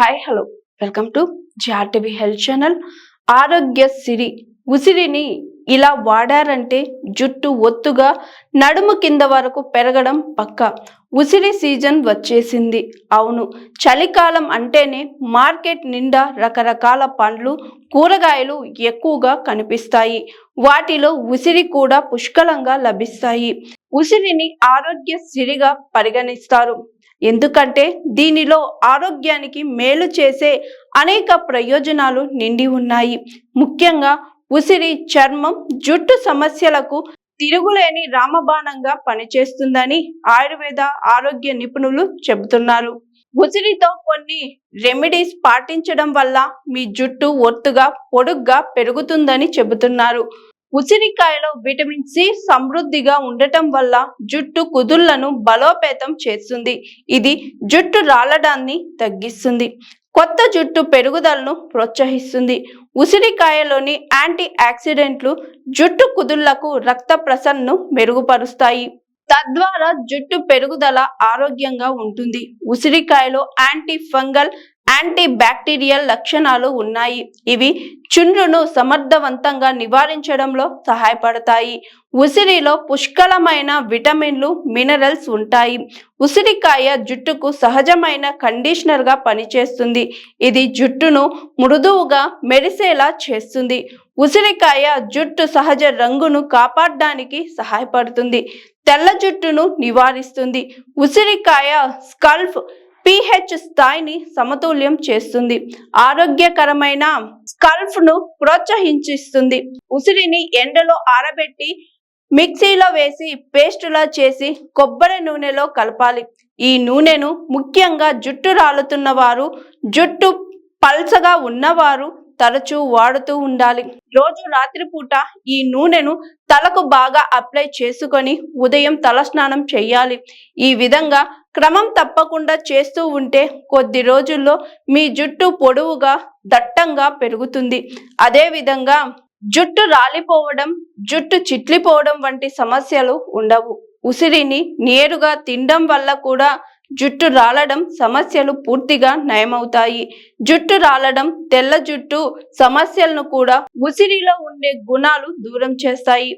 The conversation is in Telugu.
హాయ్ హలో వెల్కమ్ టు జార్టీవీ హెల్త్ ఛానల్ ఆరోగ్య సిరి ఉసిరిని ఇలా వాడారంటే జుట్టు ఒత్తుగా నడుము కింద వరకు పెరగడం పక్క. ఉసిరి సీజన్ వచ్చేసింది. అవును చలికాలం అంటేనే మార్కెట్ నిండా రకరకాల పండ్లు కూరగాయలు ఎక్కువగా కనిపిస్తాయి. వాటిలో ఉసిరి కూడా పుష్కలంగా లభిస్తాయి. ఉసిరిని ఆరోగ్య సిరిగా పరిగణిస్తారు. ఎందుకంటే దీనిలో ఆరోగ్యానికి మేలు చేసే అనేక ప్రయోజనాలు నిండి ఉన్నాయి. ముఖ్యంగా ఉసిరి చర్మం జుట్టు సమస్యలకు తిరుగులేని రామబాణంగా పనిచేస్తుందని ఆయుర్వేద ఆరోగ్య నిపుణులు చెబుతున్నారు. ఉసిరితో కొన్ని రెమెడీస్ పాటించడం వల్ల మీ జుట్టు ఒత్తుగా పొడుగ్గా పెరుగుతుందని చెబుతున్నారు. ఉసిరికాయలో విటమిన్ సి సమృద్ధిగా ఉండటం వల్ల జుట్టు కుదుళ్ళను బలోపేతం చేస్తుంది. ఇది జుట్టు రాలడాన్ని తగ్గిస్తుంది. కొత్త జుట్టు పెరుగుదలను ప్రోత్సహిస్తుంది. ఉసిరికాయలోని యాంటీ ఆక్సిడెంట్లు జుట్టు కుదుళ్ళకు రక్త ప్రసరణను మెరుగుపరుస్తాయి. తద్వారా జుట్టు పెరుగుదల ఆరోగ్యంగా ఉంటుంది. ఉసిరికాయలో యాంటీ ఫంగల్ యాంటీ బ్యాక్టీరియల్ లక్షణాలు ఉన్నాయి. ఇవి చుండ్రును సమర్థవంతంగా నివారించడంలో సహాయపడతాయి. ఉసిరిలో పుష్కలమైన విటమిన్లు మినరల్స్ ఉంటాయి. ఉసిరికాయ జుట్టుకు సహజమైన కండిషనర్గా పనిచేస్తుంది. ఇది జుట్టును మృదువుగా మెరిసేలా చేస్తుంది. ఉసిరికాయ జుట్టు సహజ రంగును కాపాడడానికి సహాయపడుతుంది. తెల్ల జుట్టును నివారిస్తుంది. ఉసిరికాయ స్కల్ఫ్ పిహెచ్ స్థాయిని సమతుల్యం చేస్తుంది. ఆరోగ్యకరమైన స్కల్ఫ్ను ప్రోత్సహించిస్తుంది. ఉసిరిని ఎండలో ఆరబెట్టి మిక్సీలో వేసి పేస్టులా చేసి కొబ్బరి నూనెలో కలపాలి. ఈ నూనెను ముఖ్యంగా జుట్టు రాలుతున్న వారు జుట్టు పల్చగా ఉన్నవారు తరచూ వాడుతూ ఉండాలి. రోజు రాత్రిపూట ఈ నూనెను తలకు బాగా అప్లై చేసుకొని ఉదయం తలస్నానం చేయాలి. ఈ విధంగా క్రమం తప్పకుండా చేస్తూ ఉంటే కొద్ది రోజుల్లో మీ జుట్టు పొడవుగా దట్టంగా పెరుగుతుంది. అదే విధంగా జుట్టు రాలిపోవడం జుట్టు చిట్లిపోవడం వంటి సమస్యలు ఉండవు. ఉసిరిని నేరుగా తినడం వల్ల కూడా జుట్టు రాలడం సమస్యలు పూర్తిగా నయమవుతాయి. జుట్టు రాలడం తెల్ల జుట్టు సమస్యలను కూడా ఉసిరిలో ఉండే గుణాలు దూరం చేస్తాయి.